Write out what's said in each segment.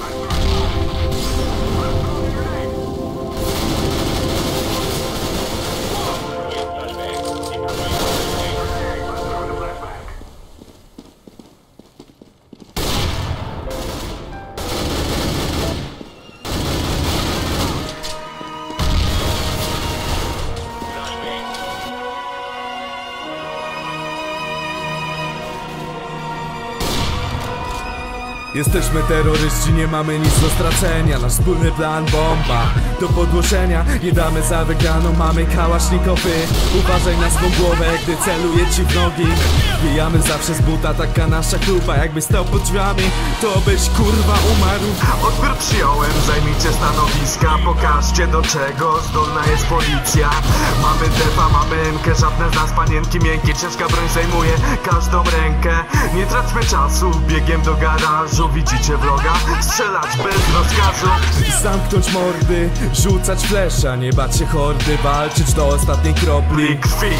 Bye. Jesteśmy terroryści, nie mamy nic do stracenia. Nasz wspólny plan bomba do podłożenia. Nie damy za wygraną, mamy kałasznikowy Uważaj na swą głowę, gdy celuje ci w nogi. Bijamy zawsze z buta, taka nasza kluba Jakbyś stał pod drzwiami, to byś kurwa umarł przyjąłem, zajmijcie stanowiska Pokażcie do czego zdolna jest policja. Mamy defa, mamy enkę, żadne z nas panienki miękkie Ciężka broń zajmuje każdą rękę. Nie traćmy czasu, biegiem do garażu Widzicie wroga? Strzelać bez rozkazu. Zamknąć mordy, rzucać flesza Nie bać się hordy, walczyć do ostatniej kropli. Krwi.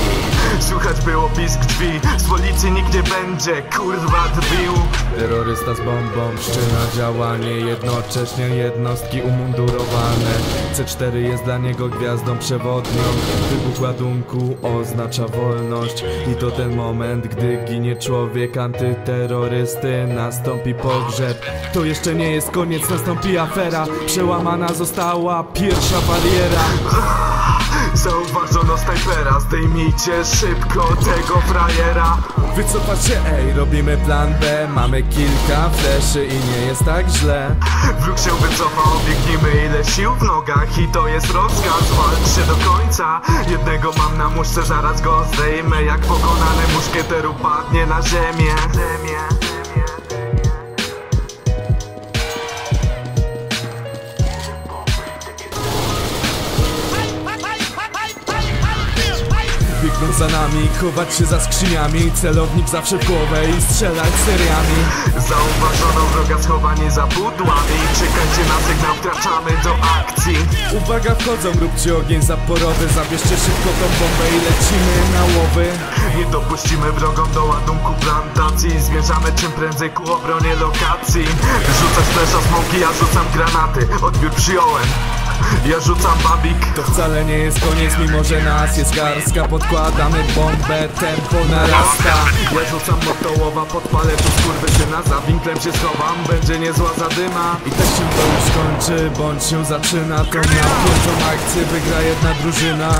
Słychać było pisk drzwi Z policji nikt nie będzie, kurwa drwił Terrorysta z bombą, wszczyna działanie Jednocześnie jednostki umundurowane. C4 jest dla niego gwiazdą przewodnią. Wybuch ładunku oznacza wolność I to ten moment, gdy ginie człowiek antyterrorysty. Nastąpi pogrzeb. To jeszcze nie jest koniec, nastąpi afera. Przełamana została pierwsza bariera Zauważono snajpera Zdejmijcie szybko tego frajera. Wycofać się, ej, robimy plan B. Mamy kilka fleszy i nie jest tak źle. Wróg się wycofał, biegnijmy ile sił w nogach I to jest rozkaz, walczcie do końca. Jednego mam na muszce, zaraz go zdejmę. Jak pokonany muszkieter upadnie na ziemię ziemię. Biegną za nami, chować się za skrzyniami. Celownik zawsze w głowę i strzelać seriami. Zauważono wroga schowani za pudłami. Czekajcie na sygnał, wkraczamy do akcji. Uwaga, wchodzą, róbcie ogień zaporowy Zabierzcie szybko tą bombę i lecimy na łowy. Nie dopuścimy wrogom do ładunku plantacji. Zmierzamy czym prędzej ku obronie lokacji. Rzucać flesza smoki, ja rzucam granaty. Odbiór przyjąłem ja rzucam babik. To wcale nie jest koniec, mimo że nas jest garstka. Podkładamy bombę, tempo narasta. Ja rzucam motołowa, podpalę tu skurwysyna. Za winklem się schowam, będzie niezła zadyma. I tak się to już kończy, bądź się zaczyna. To na pierwszą akcję wygra jedna drużyna.